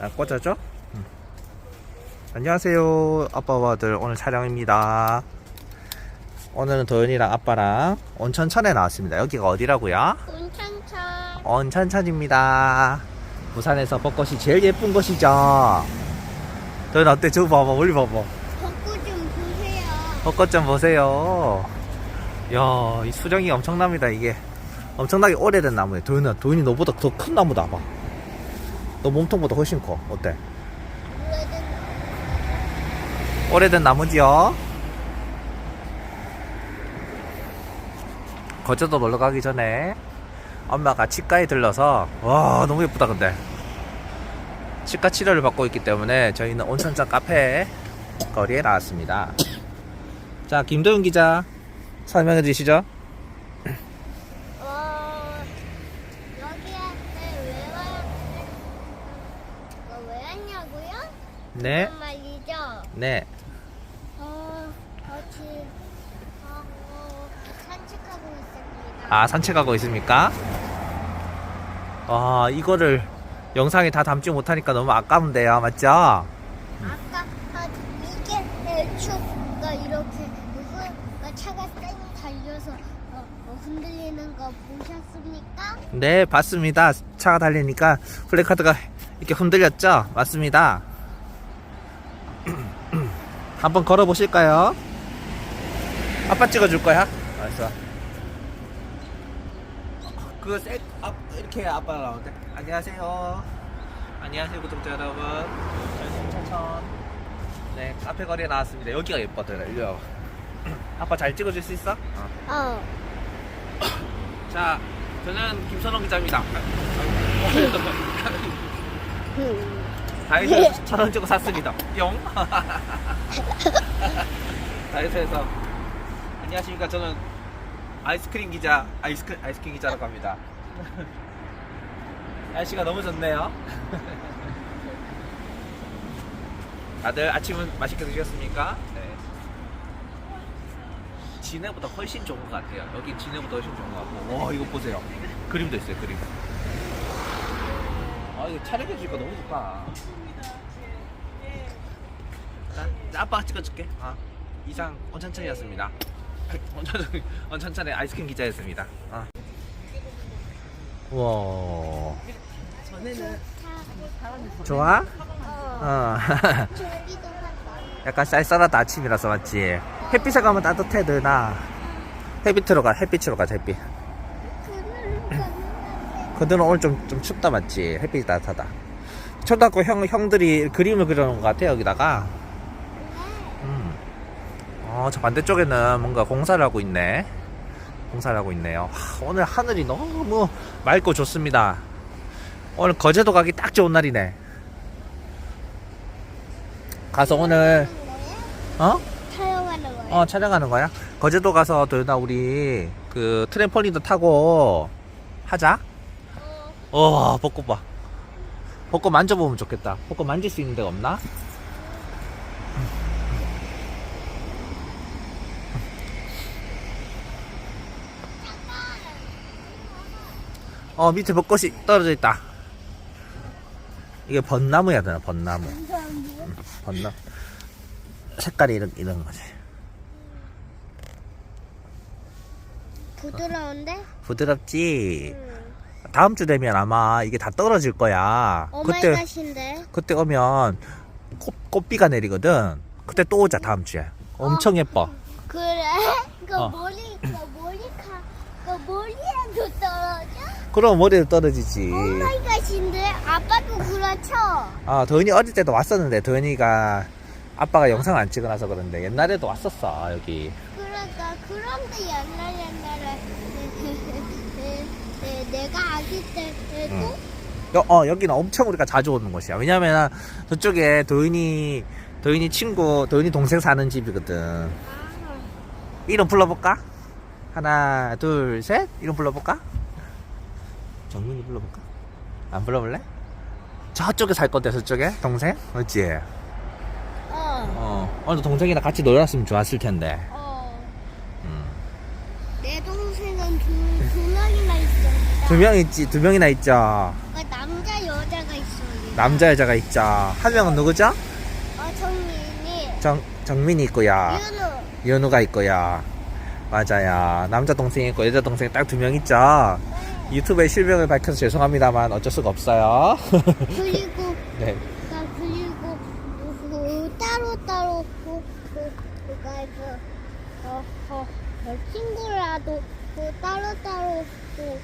아, 꽂아줘? 응. 안녕하세요 아빠와 아들. 오늘 촬영입니다. 오늘은 도현이랑 아빠랑 온천천에 나왔습니다. 여기가 어디라고요? 온천천. 온천천입니다. 부산에서 벚꽃이 제일 예쁜 곳이죠. 도현 어때? 저거 봐봐 멀리 봐봐. 벚꽃 좀 보세요. 벚꽃 좀 보세요. 이야 이 수령이 엄청납니다 이게. 엄청나게 오래된 나무예요. 도현아 도현이 너보다 더 큰 나무다 봐 너 몸통보다 훨씬 커 어때? 오래된 나무지요. 거제도 놀러 가기 전에 엄마가 치과에 들러서 와 너무 예쁘다 근데 치과 치료를 받고 있기 때문에 저희는 온천장 카페 거리에 나왔습니다. 자 김도윤 기자 설명해 주시죠. 어 여기에 왜 와? 어, 왜 왔냐고요? 네, 말이죠. 네. 어 같이 어, 어, 산책하고 있습니다. 아 산책하고 있습니까? 아 이거를 영상에 다 담지 못하니까 너무 아까운데요, 맞죠? 아까 아, 이게 대추가 이렇게 그 차가 쌩 달려서 어, 어, 흔들리는 거 보셨습니까? 네, 봤습니다. 차가 달리니까 플래카드가 이렇게 흔들렸죠? 맞습니다. 한번 걸어 보실까요? 아빠 찍어 줄 거야? 알았어. 그 셀, 아, 이렇게 아빠 나오는데. 안녕하세요. 안녕하세요, 구독자 여러분. 저희는 천천. 네, 카페 거리에 나왔습니다. 여기가 예뻐더라. 일로 와봐. 아빠 잘 찍어 줄 수 있어? 어. 어. 자, 저는 김선홍 기자입니다. 다이소에서 천원 주고 샀습니다. 뿅. 다이소에서 안녕하십니까. 저는 아이스크림 기자, 아이스크 아이스크림 기자라고 합니다. 날씨가 너무 좋네요. 다들 아침은 맛있게 드셨습니까? 네. 진해보다 훨씬 좋은 것 같아요. 여기 진해보다 훨씬 좋은 것 같고. 와, 이거 보세요. 그림도 있어요, 그림. 아, 이거 촬영해 주니까 너무 좋다. 자, 아빠가 찍어줄게. 아, 이상 원천천이었습니다. 원천, 원천천의 아이스크림 기자였습니다. 아. 우와. 좋아? 어. 봤다. 약간 쌀쌀하다 아침이라서 맞지? 햇빛에 가면 따뜻해 드나 햇빛으로 가 햇빛으로 가자 햇빛 그들은 오늘 좀, 좀 춥다 맞지? 햇빛이 따뜻하다 초등학교 형, 형들이 그림을 그려놓은 것 같아 여기다가 음. 어, 저 반대쪽에는 뭔가 공사를 하고 있네 공사를 하고 있네요 하, 오늘 하늘이 너무 맑고 좋습니다 오늘 거제도 가기 딱 좋은 날이네 가서 오늘 어? 촬영하는 거예요. 어 촬영하는 거야? 거제도 가서 도연아 우리 그 트램펄린도 타고 하자. 어 벚꽃 봐. 벚꽃 만져보면 좋겠다. 벚꽃 만질 수 있는 데가 없나? 어 밑에 벚꽃이 떨어져 있다. 이게 벚나무야 되나 벚나무. 벚나무. 색깔이 이런 이런 거지. 부드러운데? 부드럽지. 응. 다음 주 되면 아마 이게 다 떨어질 거야. 그때 오마이갓인데? 그때 오면 꽃, 꽃비가 내리거든. 그때 또 오자 다음 주에. 엄청 예뻐. 그래? 그 어. 머리, 그 머리카, 그 머리에도 떨어져? 그럼 머리도 떨어지지. 오마이갓인데? 아빠도 그렇죠? 아 도현이 어릴 때도 왔었는데 도현이가 아빠가 영상 안 찍어놔서 그런데 옛날에도 왔었어 여기. 그러니까 그런데 옛날 옛날에 네, 내가 아기 응. 여, 어 여기는 엄청 우리가 자주 오는 곳이야. 왜냐면 저쪽에 도현이 도현이 친구 도현이 동생 사는 집이거든. 아, 이름 불러볼까? 하나, 둘, 셋. 이름 불러볼까? 정민이 불러볼까? 안 불러볼래? 저쪽에 살 건데, 저쪽에? 동생? 맞지? 어, 어. 오늘도 동생이랑 같이 놀았으면 좋았을 텐데. 어. 음. 내 동생은 두, 명 있지, 두 명이나 있죠. 그 남자 여자가 있어요. 남자 여자가 있죠. 한 명은 누구죠? 어 정민이 정 정민이 있고요. 윤우 연우가 있고요. 맞아요. 남자 동생 있고 여자 동생 딱 두 명 있죠. 유튜브에 실명을 밝혀서 죄송합니다만 어쩔 수가 없어요. 그리고 네. 나 그리고 그 따로 따로 그, 그 그가 그 어, 어, 어, 친구라도 그 따로 따로 그, 그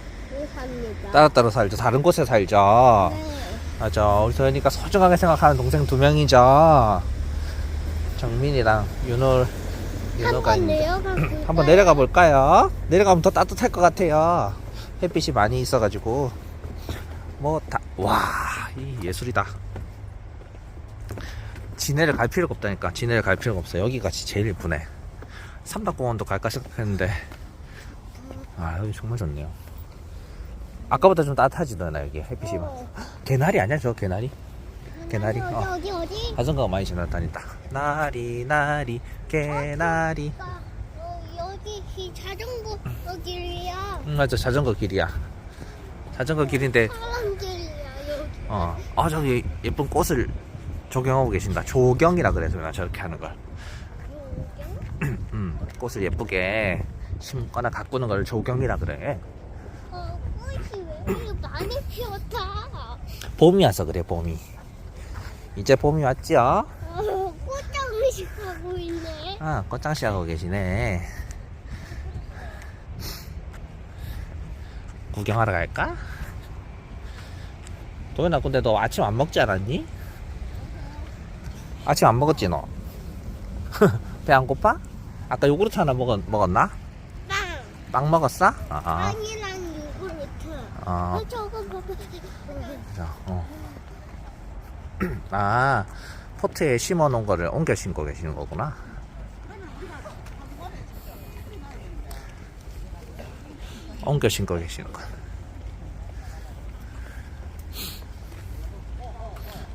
삽니다. 따로따로 살죠. 다른 곳에 살죠. 네. 맞아. 우리 도현이가 소중하게 생각하는 동생 두 명이죠. 정민이랑 윤호, 윤호가 한번 있는데. 내려가 볼까요? 한번 내려가 볼까요? 내려가면 더 따뜻할 것 같아요. 햇빛이 많이 있어가지고. 뭐, 다, 와, 이 예술이다. 진해를 갈 필요가 없다니까. 진해를 갈 필요가 없어. 여기가 제일 예쁘네. 삼덕공원도 갈까 생각했는데. 아, 여기 정말 좋네요. 아까보다 좀 따뜻하지, 너나 여기 햇빛이 막. 어. 개나리 아니야, 저 개나리? 개나리? 어디 어. 어디 어디? 자전거가 많이 지나다닌다. 나리, 나리, 개나리. 어, 여기 이 자전거 길이야. 응, 맞아. 자전거 길이야. 자전거 길인데, 사람 길이야 여기. 어, 아, 저기 예쁜 꽃을 조경하고 계신다. 조경이라 그래서 나 저렇게 하는 걸. 음, 꽃을 예쁘게 심거나 가꾸는 걸 조경이라 그래. 어, 많이 피었다? 봄이 와서 그래, 봄이. 이제 봄이 왔죠? 어, 꽃장식 하고 있네. 아, 꽃장씨 하고 계시네. 구경하러 갈까? 도현아, 근데 너 아침 안 먹지 않았니? 아침 안 먹었지, 너? 배 안 고파? 아까 요구르트 하나 먹었, 먹었나? 빵. 빵 먹었어? 아하. 빵이랑 봐봐. 자, 어. 아, 포트에 심어 놓은 거를 옮겨 신고 계시는 거구나. 옮겨 신고 계시는 거.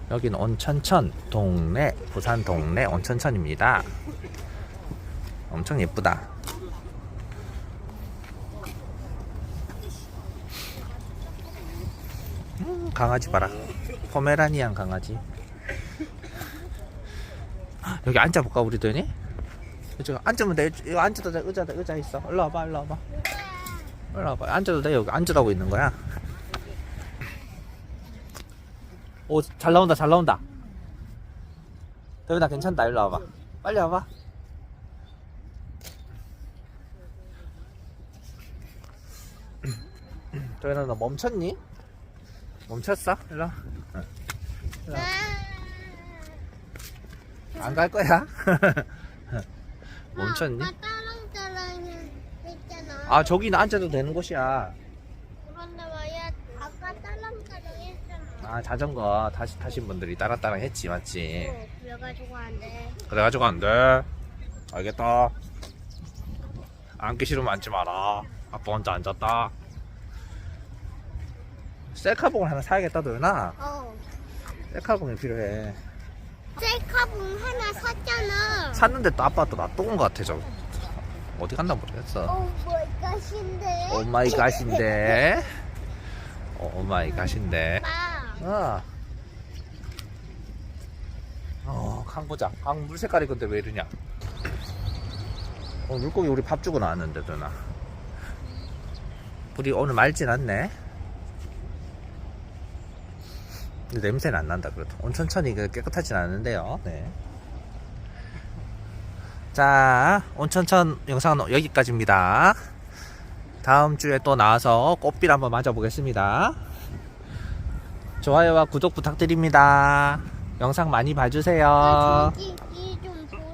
여기는 온천천 동네, 부산 동네 온천천입니다. 엄청 예쁘다. 강아지 봐라. 포메라니안 강아지. 여기 앉아볼까 우리 도현이? 이쪽 앉으면 돼. 이거 앉아도 돼. 의자 의자 있어. 일로 와봐. 일로 와봐. 일로 와봐. 앉아도 돼. 여기 앉으라고 있는 거야. 오, 잘 나온다. 잘 나온다. 도현아 괜찮다. 일로 와봐. 빨리 와봐. 도현아 너 멈췄니? 멈췄어? 일로 와. 안갈 거야? 멈췄니? 따랑따랑 했잖아. 아 저기는 앉아도 되는 곳이야 그런데 말이야. 아까 따랑따랑 했잖아. 아 자전거 타시, 타신 분들이 따라따라 했지 맞지 어, 그래가지고 안 돼. 그래가지고 안 돼 알겠다 앉기 싫으면 앉지 마라 아빠 혼자 앉았다 셀카봉을 하나 사야겠다 도연아 어. 셀카봉이 필요해 셀카봉 하나 샀잖아. 샀는데 또 아빠 또 놔두은 것 같아 저 어디 갔나 모르겠어 어, 뭐이것인데 오마이 갓인데 오마이 갓인데 빠. 어. 어, 강 보자. 강 물 색깔이 근데 왜 이러냐? 어, 물고기 우리 밥 주고 나왔는데, 누나. 물이 오늘 맑진 않네. 근데 냄새는 안 난다, 그래도. 온천천이 그 깨끗하진 않은데요. 네. 자, 온천천 영상은 여기까지입니다. 다음 주에 또 나와서 꽃빛 한번 맞아 보겠습니다. 좋아요와 구독 부탁드립니다. 영상 많이 봐주세요. 아,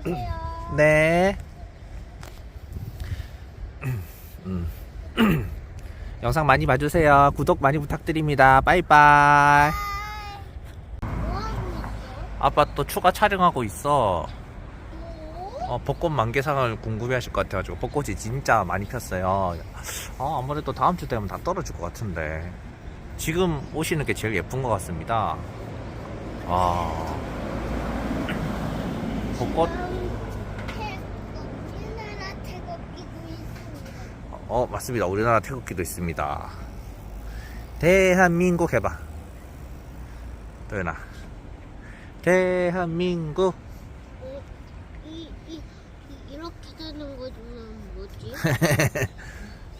보세요. 네. 음. 영상 많이 봐주세요. 구독 많이 부탁드립니다. 빠이빠이. 아빠 또 추가 촬영하고 있어. 뭐? 어, 벚꽃 만개상을 궁금해하실 것 같아가지고 벚꽃이 진짜 많이 폈어요. 어, 아무래도 다음 주 되면 다 떨어질 것 같은데 지금 오시는 게 제일 예쁜 것 같습니다. 아, 벚꽃. 어 맞습니다. 우리나라 태극기도 있습니다. 대한민국 해봐. 도연아. 대한민국. 이, 이, 이, 이렇게 되는 거는 뭐지?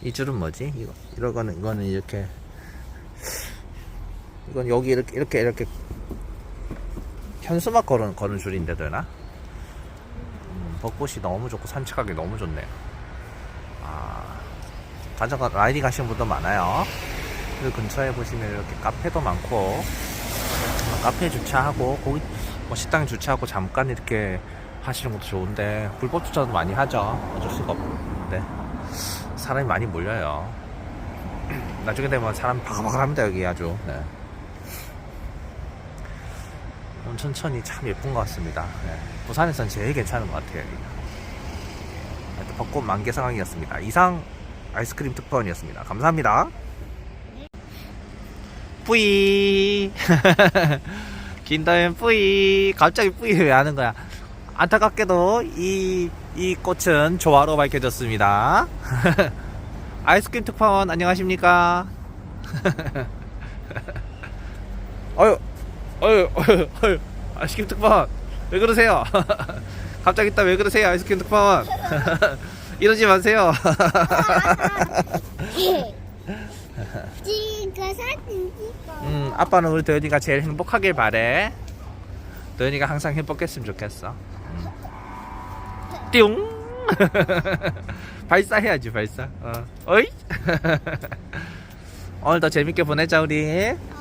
이 줄은 뭐지? 이거 이거는 이거는 이렇게 이건 여기 이렇게 이렇게 이렇게 현수막 걸은 거는 줄인데 되나? 음, 벚꽃이 너무 좋고 산책하기 너무 좋네요. 아 자전거 라이딩 하시는 분도 많아요. 그 근처에 보시면 이렇게 카페도 많고 어, 카페 주차하고 거기 뭐 식당 주차하고 잠깐 이렇게 하시는 것도 좋은데 불법 주차도 많이 하죠. 어쩔 수가 없는데. 사람이 많이 몰려요. 나중에 되면 사람 바글바글합니다 여기 아주. 네. 온천천이 참 예쁜 것 같습니다. 네. 부산에선 제일 괜찮은 것 같아요. 벚꽃 만개 상황이었습니다. 이상 아이스크림 특파원이었습니다. 감사합니다. 뿌이 긴다면 뿌이 갑자기 뿌이 왜 하는 거야? 안타깝게도 이, 이 꽃은 조화로 밝혀졌습니다. 아이스크림 특파원 안녕하십니까? 어유, 어유, 어유, 어유, 아이스크림 특파원 왜 그러세요? 갑자기 또왜 그러세요, 아이스크림 특파원? 이러지 마세요. 찍어 사진 찍어. 음, 아빠는 우리 도현이가 제일 행복하길 바래. 도현이가 항상 행복했으면 좋겠어. 음. 띠용. 발사해야지 발사. 어. 어이. 오늘도 재밌게 보내자 우리. 어.